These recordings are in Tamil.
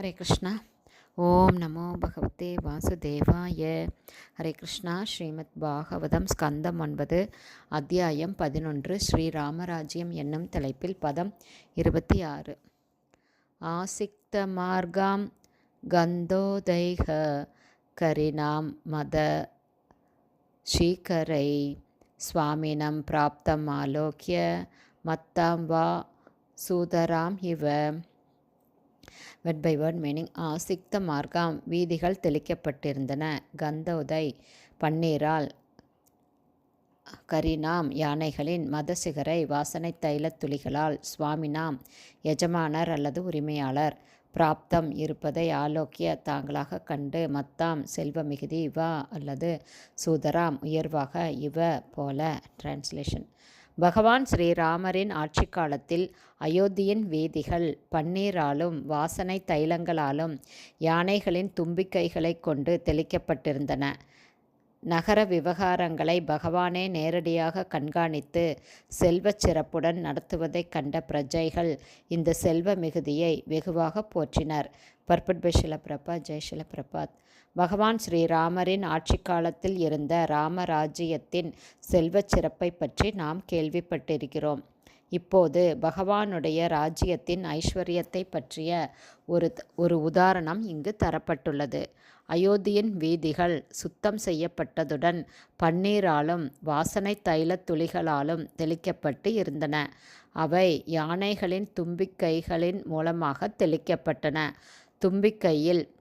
ஹரே கிருஷ்ணா. ஓம் நமோ பகவதே வாசுதேவாய. ஹரே கிருஷ்ணா ஸ்ரீமத் பாகவதம் ஸ்கந்தம் ஒன்பது அத்தியாயம் பதினொன்று ஸ்ரீராமராஜ்யம் என்னும் தலைப்பில் பதம் இருபத்தி ஆறு ஆசிக்த மார்காம் கந்தோதைக கரிணாம் மத ஸ்ரீகரை சுவாமினம் பிராப்தம் ஆலோக்கிய மத்தாம் வா சூதராம் இவ. வெட் பை வேர்ட் மீனிங் ஆசிக்த மார்க்கம். வீதிகள் தெளிக்கப்பட்டிருந்தன. கந்தோதை பன்னீரால் கரினாம் யானைகளின் மதசிகரை வாசனை தைலத் துளிகளால் சுவாமினாம் எஜமானர் அல்லது உரிமையாளர். பிராப்தம் இருப்பதை ஆலோக்கிய தாங்களாக கண்டு மத்தாம் செல்வ மிகுதி இவா அல்லது சூதராம் உயர்வாக இவ போல. டிரான்ஸ்லேஷன் பகவான் ஸ்ரீராமரின் ஆட்சி காலத்தில் அயோத்தியின் வீதிகள் பன்னீராலும் வாசனை தைலங்களாலும் யானைகளின் தும்பிக்கைகளை கொண்டு தெளிக்கப்பட்டிருந்தன. நகர விவகாரங்களை பகவானே நேரடியாக கண்காணித்து செல்வச் சிறப்புடன் நடத்துவதைக் கண்ட பிரஜைகள் இந்த செல்வ மிகுதியை வெகுவாக போற்றினர். பர்பட் பை பிரபாத் ஜெய் பிரபாத் பகவான் ஸ்ரீராமரின் ஆட்சி காலத்தில் இருந்த ராமராஜ்யத்தின் செல்வச் சிறப்பை பற்றி நாம் கேள்விப்பட்டிருக்கிறோம். இப்போது பகவானுடைய ராஜ்யத்தின் ஐஸ்வர்யத்தை பற்றிய ஒரு ஒரு உதாரணம் இங்கு தரப்பட்டுள்ளது. அயோத்தியின் வீதிகள் சுத்தம் செய்யப்பட்டதுடன் பன்னீராலும் வாசனை தைல துளிகளாலும் தெளிக்கப்பட்டு இருந்தன. அவை யானைகளின் தும்பிக்கைகளின் மூலமாக தெளிக்கப்பட்டன. தும்பிக்கையில்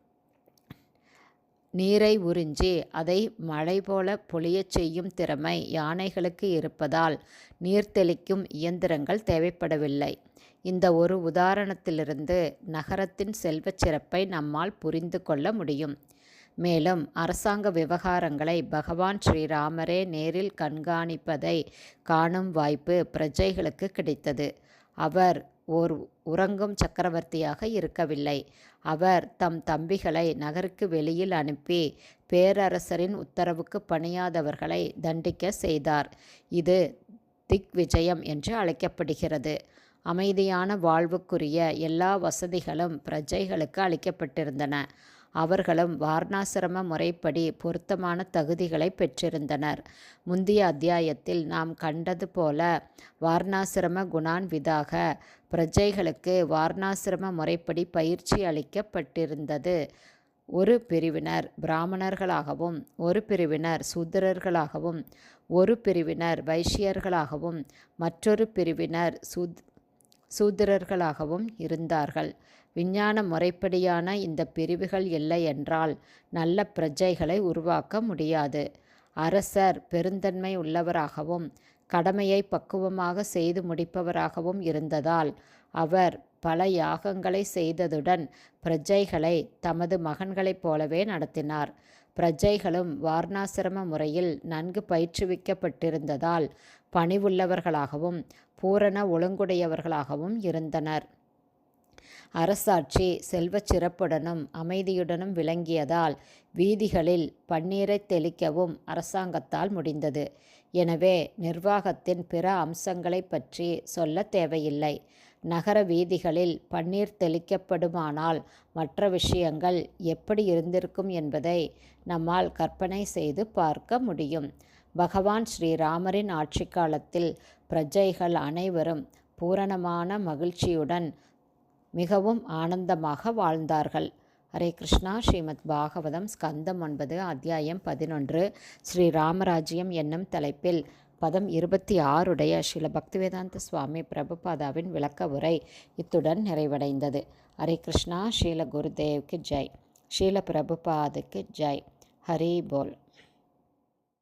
நீரை உறிஞ்சி அதை மழை போல பொழியச் செய்யும் திறமை யானைகளுக்கு இருப்பதால் நீர் தெளிக்கும் இயந்திரங்கள் தேவைப்படவில்லை. இந்த ஒரு உதாரணத்திலிருந்து நகரத்தின் செல்வச் சிறப்பை நம்மால் புரிந்து கொள்ள முடியும். மேலும் அரசாங்க விவகாரங்களை பகவான் ஸ்ரீராமரே நேரில் கண்காணிப்பதை காணும் வாய்ப்பு பிரஜைகளுக்கு கிடைத்தது. அவர் ஓர் உறங்கும் சக்கரவர்த்தியாக இருக்கவில்லை. அவர் தம் தம்பிகளை நகருக்கு வெளியில் அனுப்பி பேரரசரின் உத்தரவுக்கு பணியாதவர்களை தண்டிக்க செய்தார். இது திக் விஜயம் என்று அழைக்கப்படுகிறது. அமைதியான வாழ்வுக்குரிய எல்லா வசதிகளும் பிரஜைகளுக்கு அளிக்கப்பட்டிருந்தன. அவர்களும் வார்ணாசிரம முறைப்படி பொருத்தமான தகுதிகளை பெற்றிருந்தனர். முந்தைய அத்தியாயத்தில் நாம் கண்டது போல வார்ணாசிரம குணான்விதாக பிரஜைகளுக்கு வார்ணாசிரம முறைப்படி பயிற்சி அளிக்கப்பட்டிருந்தது. ஒரு பிரிவினர் பிராமணர்களாகவும் ஒரு பிரிவினர் சூத்திரர்களாகவும் ஒரு பிரிவினர் வைஷ்யர்களாகவும் மற்றொரு பிரிவினர் சூத் சூத்திரர்களாகவும் இருந்தார்கள். விஞ்ஞான முறைப்படியான இந்த பிரிவுகள் இல்லை என்றால் நல்ல பிரஜைகளை உருவாக்க முடியாது. அரசர் பெருந்தன்மை உள்ளவராகவும் கடமையை பக்குவமாக செய்து முடிப்பவராகவும் இருந்ததால் அவர் பல யாகங்களை செய்ததுடன் பிரஜைகளை தமது மகன்களைப் போலவே நடத்தினார். பிரஜைகளும் வார்ணாசிரம முறையில் நன்கு பயிற்றுவிக்கப்பட்டிருந்ததால் பணிவுள்ளவர்களாகவும் பூரண ஒழுங்குடையவர்களாகவும் இருந்தனர். அரசாட்சி செல்வச் சிறப்புடனும் அமைதியுடனும் விளங்கியதால் வீதிகளில் பன்னீரை தெளிக்கவும் அரசாங்கத்தால் முடிந்தது. எனவே நிர்வாகத்தின் பிற அம்சங்களை பற்றி சொல்ல தேவையில்லை. நகர வீதிகளில் பன்னீர் தெளிக்கப்படுமானால் மற்ற விஷயங்கள் எப்படி இருந்திருக்கும் என்பதை நம்மால் கற்பனை செய்து பார்க்க முடியும். பகவான் ஸ்ரீராமரின் ஆட்சி காலத்தில் பிரஜைகள் அனைவரும் பூரணமான மகிழ்ச்சியுடன் மிகவும் ஆனந்தமாக வாழ்ந்தார்கள். ஹரே கிருஷ்ணா. ஸ்ரீமத் பாகவதம் ஸ்கந்தம் ஒன்பது அத்தியாயம் பதினொன்று ஸ்ரீ ராமராஜ்யம் என்னும் தலைப்பில் பதம் இருபத்தி ஆறுடைய ஸ்ரீல பக்திவேதாந்த சுவாமி பிரபுபாதாவின் விளக்க உரை இத்துடன் நிறைவடைந்தது. ஹரே கிருஷ்ணா. ஸ்ரீல குருதேவ்க்கு ஜெய். ஸ்ரீல பிரபுபாதுக்கு ஜெய். ஹரி போல்.